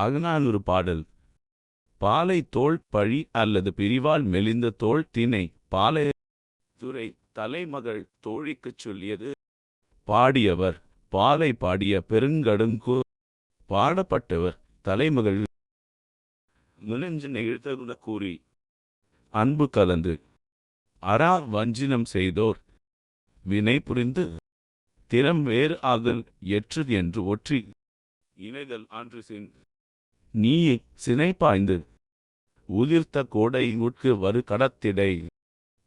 அகநானூறு பாடல். பாலை தோல் பழி அல்லது பிரிவால் மெலிந்த தோல் தினை பாலை துறை தலைமகள் தோழிக்குச் சொல்லியது. பாடியவர் பாலை பாடிய பெருங்கடுங்கு பாடப்பட்டவர் தலைமகள். நுழைஞ்சு நெகிழ்த்தகுட கூறி அன்பு கலந்து அரா வஞ்சினம் செய்தோர். வினை புரிந்து திறம் வேறு ஆதல் எற்று என்று ஒற்றி இணைதல் ஆன்று சென்று நீயே சினை பாய்ந்து உதிர்த்த கோடை உட்கு வரு கடத்திடை.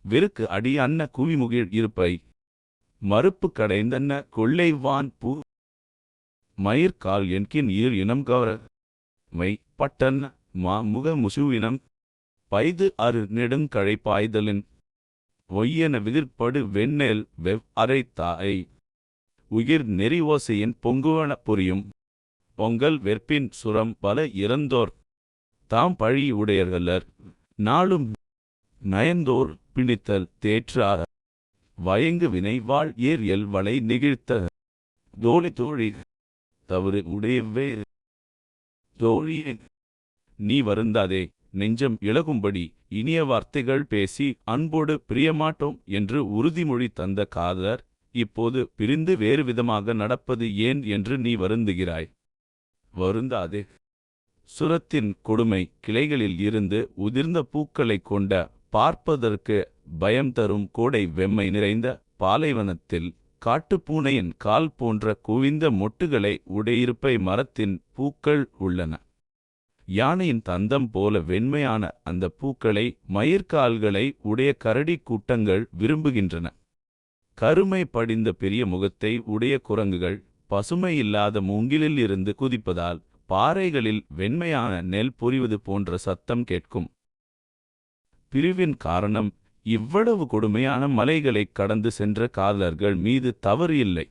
வெறுக்கு அடி அன்ன குவிமுகிழ் இருப்பை. மறுப்பு கடைந்தன்ன கொள்ளை வான் பூ. மயிர்கால் என்கின் ஈர் இனம் கவர. மை பட்டன் மா முக முசுவினம் பைது அரு நெடுங்கழைப்பாய்தலின் ஒய்யென விதிர்ப்படு வெண்ணெல் வெவ் அரை உயிர் நெறி ஓசையின் பொங்குவன புரியும். பொங்கல் வெற்பின் சுரம் பல இறந்தோர் தாம் பழி உடையர்களர். நாளும் நயந்தோர் பிணித்தல் தேற்றா வயங்கு வினை வாழ் ஏர் எல்வளை நெகிழ்த்த தோழி தோழி தவறு உடையவே தோழியே. நீ வருந்தாதே நெஞ்சம் இழகும்படி இனிய வார்த்தைகள் பேசி அன்போடு பிரியமாட்டோம் என்று உறுதிமொழி தந்த காதலர் இப்போது பிரிந்து வேறு விதமாக நடப்பது ஏன் என்று நீ வருந்துகிறாய்? வருந்தாதே. சுரத்தின் கொடுமை கிளைகளில் இருந்து உதிர்ந்த பூக்களைக் கொண்ட பார்ப்பதற்கு பயம் தரும் கோடை வெம்மை நிறைந்த பாலைவனத்தில் காட்டுப்பூனையின் கால் போன்ற குவிந்த மொட்டுகளை உடையிருப்பை மரத்தின் பூக்கள் உள்ளன. யானையின் தந்தம் போல வெண்மையான அந்த பூக்களை மயிர்கால்களை உடைய கரடி கூட்டங்கள் விரும்புகின்றன. கருமை படிந்த பெரிய முகத்தை உடைய குரங்குகள் பசுமை இல்லாத மூங்கிலில் இருந்து குதிப்பதால் பாறைகளில் வெண்மையான நெல் பொரிவது போன்ற சத்தம் கேட்கும். பிரிவின் காரணம் இவ்வளவு கொடுமையான மலைகளைக் கடந்து சென்ற காதலர்கள் மீது தவறு இல்லை.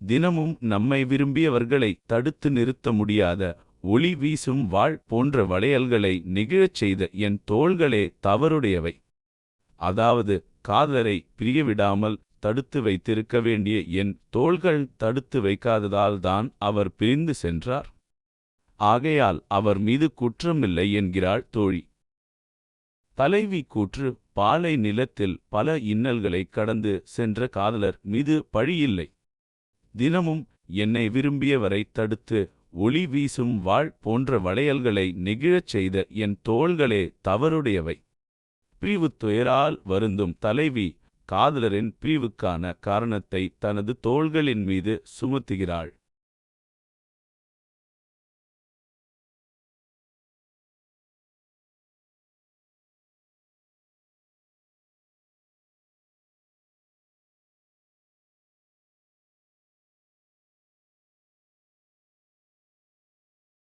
தினமும் நம்மை விரும்பியவர்களை தடுத்து நிறுத்த முடியாத ஒளி வீசும் வாழ் போன்ற வளையல்களை நெகிழச் செய்த என் தோள்களே தவறுடையவை. அதாவது காதலரை பிரியவிடாமல் தடுத்து வைத்திருக்க வேண்டிய என் தோள்கள் தடுத்து வைக்காததால் தான் அவர் பிரிந்து சென்றார். ஆகையால் அவர் மீது குற்றமில்லை என்கிறாள் தோழி. தலைவி கூற்று பாலை நிலத்தில் பல இன்னல்களை கடந்து சென்ற காதலர் மீது பழியில்லை தினமும் என்னை விரும்பியவரை தடுத்து ஒளி வீசும் வாழ் போன்ற வளையல்களை நெகிழச் செய்த என் தோள்களே தவறுடையவை. பிரிவு துயரால் வருந்தும் தலைவி காதலரின் பிரிவுக்கான காரணத்தை தனது தோள்களின் மீது சுமத்துகிறாள்.